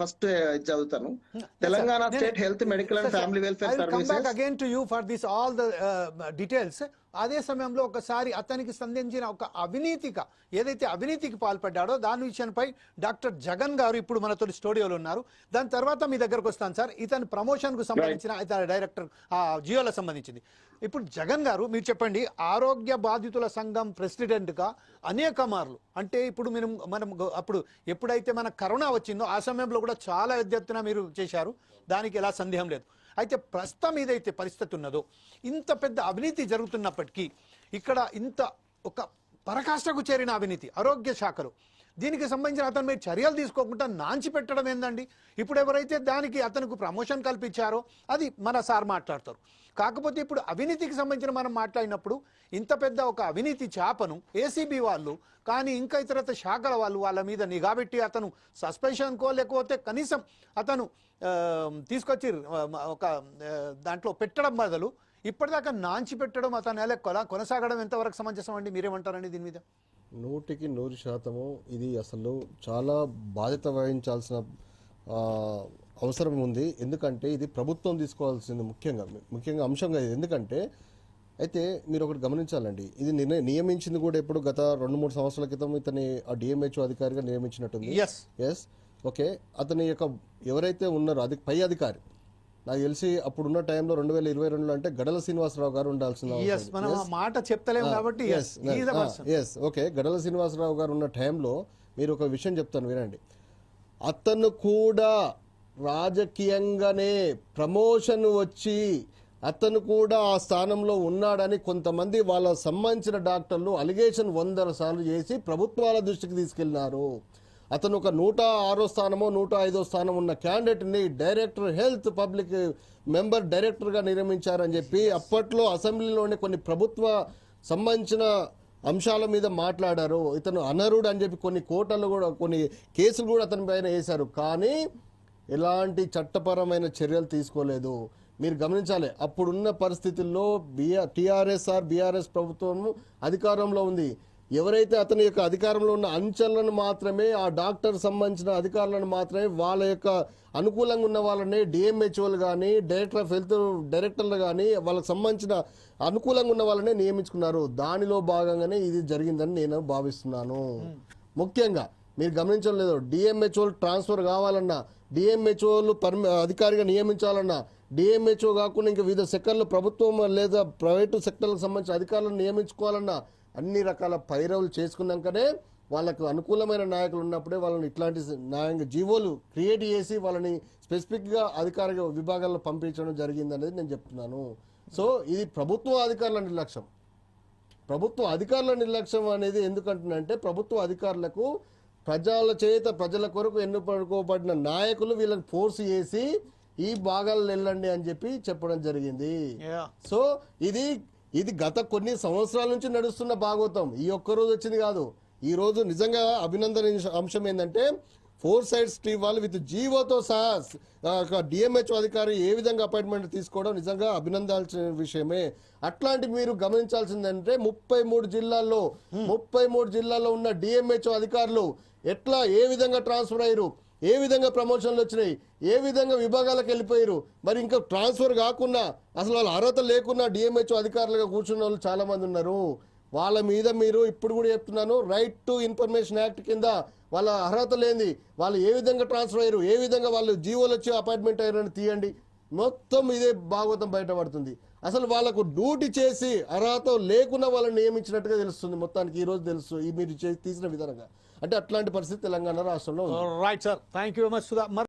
First చదువుతాను తెలంగాణ నేను- state health medical and Sir, sir, family I welfare will come back services again to you for this all the uh, details. అదే సమయంలో ఒకసారి అతనికి సంధించిన ఒక అవినీతిక ఏదైతే అవినీతికి పాల్పడ్డాడో దాని విషయంపై డాక్టర్ జగన్ గారు ఇప్పుడు మనతో స్టూడియోలో ఉన్నారు. దాని తర్వాత మీ దగ్గరకు వస్తాను సార్. ఇతని ప్రమోషన్కు సంబంధించిన ఇతని డైరెక్టర్ ఆ జియోలకు సంబంధించింది. ఇప్పుడు జగన్ గారు మీరు చెప్పండి ఆరోగ్య బాధితుల సంఘం ప్రెసిడెంట్గా అనేక మార్లు అంటే ఇప్పుడు మీరు మనం అప్పుడు ఎప్పుడైతే మన కరోనా వచ్చిందో ఆ సమయంలో కూడా చాలా పెద్ద ఎత్తున మీరు చేశారు. దానికి ఎలా సందేహం లేదు. అయితే ప్రస్తుతం ఏదైతే పరిస్థితి ఉన్నదో ఇంత పెద్ద అవినీతి జరుగుతున్నప్పటికీ ఇక్కడ ఇంత ఒక పరకాష్టకు చేరిన అవినీతి ఆరోగ్య శాఖలో దీనికి సంబంధించిన అతను మీరు చర్యలు తీసుకోకుండా నాంచి పెట్టడం ఏందండి? ఇప్పుడు ఎవరైతే దానికి అతనికి ప్రమోషన్ కల్పించారో అది మన సార్ మాట్లాడతారు. కాకపోతే ఇప్పుడు అవినీతికి సంబంధించిన మనం మాట్లాడినప్పుడు ఇంత పెద్ద ఒక అవినీతి చేపను ఏసీబీ వాళ్ళు కానీ ఇంకా ఇతరత శాఖల వాళ్ళు వాళ్ళ మీద నిఘా పెట్టి అతను సస్పెన్షన్కో లేకపోతే కనీసం అతను తీసుకొచ్చి ఒక దాంట్లో పెట్టడం బదులు ఇప్పటిదాకా నాంచి పెట్టడం అతను ఎలా కొన కొనసాగడం ఎంతవరకు సమంజసం అండి మీరేమంటారండి దీని మీద? నూటికి నూరు శాతము ఇది అసలు చాలా బాధ్యత వహించాల్సిన అవసరం ఉంది. ఎందుకంటే ఇది ప్రభుత్వం తీసుకోవాల్సింది ముఖ్యంగా ముఖ్యంగా అంశంగా ఇది. ఎందుకంటే అయితే మీరు ఒకటి గమనించాలండి. ఇది నిర్ణయం నియమించింది కూడా ఎప్పుడు గత రెండు మూడు సంవత్సరాల క్రితం ఇతని ఆ డిఎంహెచ్ఓ అధికారిగా నియమించినట్టుంది. Yes yes okay. అతని యొక్క ఎవరైతే ఉన్నారో అది పై అధికారి నాకు తెలిసి అప్పుడున్న టైంలో రెండు వేల ఇరవై రెండులో అంటే గడల శ్రీనివాసరావు గారు ఉండాల్సిన మాట చెప్తలేం కాబట్టి ఎస్ ఓకే గడల శ్రీనివాసరావు గారు ఉన్న టైంలో మీరు ఒక విషయం చెప్తాను వినండి. అతను కూడా రాజకీయంగానే ప్రమోషన్ వచ్చి అతను కూడా ఆ స్థానంలో ఉన్నాడని కొంతమంది వాళ్ళ సంబంధించిన డాక్టర్లు అలిగేషన్ వందల సార్లు చేసి ప్రభుత్వాల దృష్టికి తీసుకెళ్ళినారు అతను ఒక నూట ఆరో స్థానమో నూట ఐదో స్థానం ఉన్న క్యాండిడేట్ని డైరెక్టర్ హెల్త్ పబ్లిక్ మెంబర్ డైరెక్టర్గా నియమించారని చెప్పి అప్పట్లో అసెంబ్లీలోని కొన్ని ప్రభుత్వ సంబంధించిన అంశాల మీద మాట్లాడారు. ఇతను అనరుడు అని చెప్పి కొన్ని కోటలు కూడా కొన్ని కేసులు కూడా అతని పైన వేశారు. కానీ ఎలాంటి చట్టపరమైన చర్యలు తీసుకోలేదు. మీరు గమనించాలి అప్పుడున్న పరిస్థితుల్లో బిఆర్ టీఆర్ఎస్ ఆర్ బీఆర్ఎస్ ప్రభుత్వం అధికారంలో ఉంది. ఎవరైతే అతని యొక్క అధికారంలో ఉన్న అంచెలను మాత్రమే ఆ డాక్టర్ సంబంధించిన అధికారులను మాత్రమే వాళ్ళ యొక్క అనుకూలంగా ఉన్న వాళ్ళని డిఎంహెచ్ఓలు కానీ డైరెక్టర్ ఆఫ్ హెల్త్ డైరెక్టర్లు కానీ వాళ్ళకి సంబంధించిన అనుకూలంగా ఉన్న వాళ్ళనే నియమించుకున్నారు. దానిలో భాగంగానే ఇది జరిగిందని నేను భావిస్తున్నాను. ముఖ్యంగా మీరు గమనించడం లేదు డిఎంహెచ్ఓలు ట్రాన్స్ఫర్ కావాలన్నా డిఎంహెచ్ఓలు పర్మి అధికారిగా నియమించాలన్నా డిఎంహెచ్ఓ కాకుండా ఇంకా వివిధ సెక్టర్లు ప్రభుత్వం లేదా ప్రైవేటు సెక్టర్లకు సంబంధించిన అధికారులను నియమించుకోవాలన్నా అన్ని రకాల పైరవులు చేసుకున్నాకనే వాళ్ళకు అనుకూలమైన నాయకులు ఉన్నప్పుడే వాళ్ళని ఇట్లాంటి న్యాయంగా జీవోలు క్రియేట్ చేసి వాళ్ళని స్పెసిఫిక్గా అధికార విభాగాల్లో పంపించడం జరిగిందనేది నేను చెప్తున్నాను. సో ఇది ప్రభుత్వ అధికారుల నిర్లక్ష్యం. ప్రభుత్వ అధికారుల నిర్లక్ష్యం అనేది ఎందుకంటున్నంటే ప్రభుత్వ అధికారులకు ప్రజల చేత ప్రజల కొరకు ఎన్నుకోబడిన నాయకులు వీళ్ళని ఫోర్స్ చేసి ఈ భాగాలు వెళ్ళండి అని చెప్పి చెప్పడం జరిగింది. సో ఇది ఇది గత కొన్ని సంవత్సరాల నుంచి నడుస్తున్న భాగవతం ఈ ఒక్క రోజు వచ్చింది కాదు. ఈ రోజు నిజంగా అభినందన అంశం ఏంటంటే ఫోర్ సైడ్స్ టీమ్ వాళ్ళు విత్ జీవోతో సహా డిఎంహెచ్ అధికారి ఏ విధంగా అపాయింట్మెంట్ తీసుకోవడం నిజంగా అభినందాల్సిన విషయమే. అట్లాంటి మీరు గమనించాల్సిందంటే ముప్పై మూడు జిల్లాల్లో ముప్పై మూడు జిల్లాల్లో ఉన్న డిఎంహెచ్ అధికారులు ఎట్లా ఏ విధంగా ట్రాన్స్ఫర్ అయ్యారు? ఏ విధంగా ప్రమోషన్లు వచ్చినాయి? ఏ విధంగా విభాగాలకు వెళ్ళిపోయారు? మరి ఇంకా ట్రాన్స్ఫర్ కాకుండా అసలు వాళ్ళ అర్హత లేకున్నా డిఎంహెచ్ అధికారులుగా కూర్చున్న వాళ్ళు చాలామంది ఉన్నారు. వాళ్ళ మీద మీరు ఇప్పుడు కూడా చెప్తున్నాను రైట్ టు ఇన్ఫర్మేషన్ యాక్ట్ కింద వాళ్ళ అర్హత లేని వాళ్ళు ఏ విధంగా ట్రాన్స్ఫర్ అయ్యారు? ఏ విధంగా వాళ్ళు జీవోలు వచ్చి అపాయింట్మెంట్ అయ్యారని తీయండి. మొత్తం ఇదే భాగవతం బయటపడుతుంది. అసలు వాళ్ళకు డ్యూటీ చేసి అర్హత లేకుండా వాళ్ళని నియమించినట్టుగా తెలుస్తుంది. మొత్తానికి ఈరోజు తెలుసు ఈ మీరు తీసిన విధానంగా. అంటే అట్లాంటి పరిస్థితి తెలంగాణ రాష్ట్రంలో right sir thank you very much Sudha